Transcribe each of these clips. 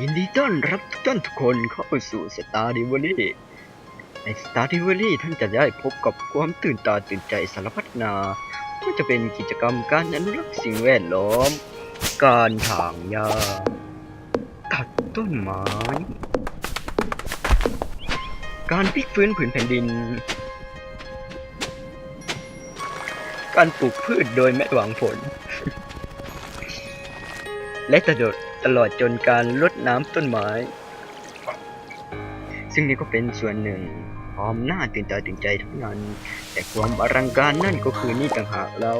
ยินดีต้อนรับทุกท่านทุกคนเข้าสู่สตาร์ดิวอรี่ในสตาร์ดิวอรี่ท่านจะได้พบกับความตื่นตาตื่นใจสารพัดนาไม่ว่าจะเป็นกิจกรรมการอนุรักษ์สิ่งแวดล้อม การถางหญ้าตัดต้นไม้ การพลิกฟื้นผืนแผ่นดิน การปลูกพืชโดยไม่หวังผล และตลอดตลอดจนการลดน้ำต้นไม้ ซึ่งนี่ก็เป็นส่วนหนึ่งความน่าตื่นตาตื่นใจทั้งนั้น แต่ความอลังการนั่นก็คือนี่ต่างหากแล้ว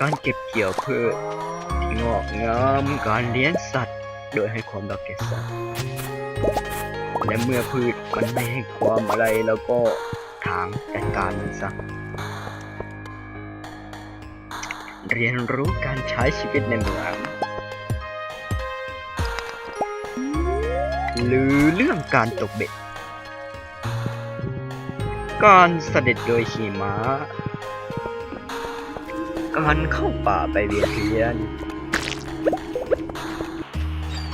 การเก็บเกี่ยวพืชที่งอกงามการเลี้ยงสัตว์ โดยให้ความรักแก่สัตว์และเมื่อพืชมันไม่ให้ความอะไรแล้วก็ถางจัดการมันซะเรียนรู้การใช้ชีวิตในเมือง หรือเรื่องการตกเบ็ด การเสด็จโดยขี่ม้า การเข้าป่าไปเวียนเทียน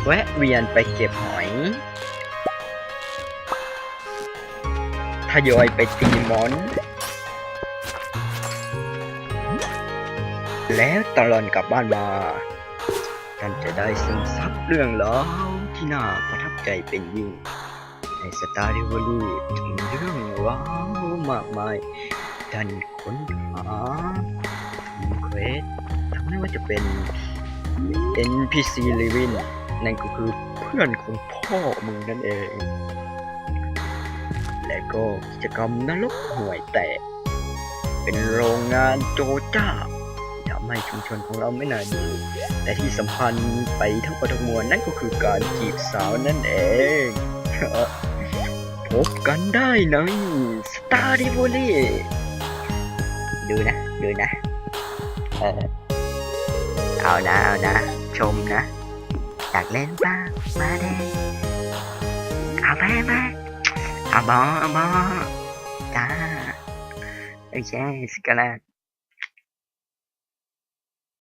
แวะเวียนไปเก็บหอยทยอยไปตีมอน แล้วตลอนกลับบ้านมาท่านจะได้ซึมซับเรื่องราวที่น่าประ ใจเป็นยิ่งในสตาร์ดิวอรี่จะมีเรื่องราวมากมายท่านค้นหาทำเควสทั้งไม่ว่าจะเป็น NPC Living นั่นก็คือเพื่อนของพ่อมึงนั่นเอง และก็กิจกรรมนรกห่วยแตกเป็นโรงงานโจจ้า ให้ชุมชนของเราไม่น่าอยู่แต่ที่สำคัญไปทั้งหมดทั้งมวลนั่นก็คือการจีบสาวนั่นเอง พบกันได้ใน Star d i v o l y ดูนะ ดูนะ เออเอานะเอานะ ชมนะ อยากเล่นบ้างมาเด้เอาไปไปเอาบอเอาบอจ้าโอเคสกาลา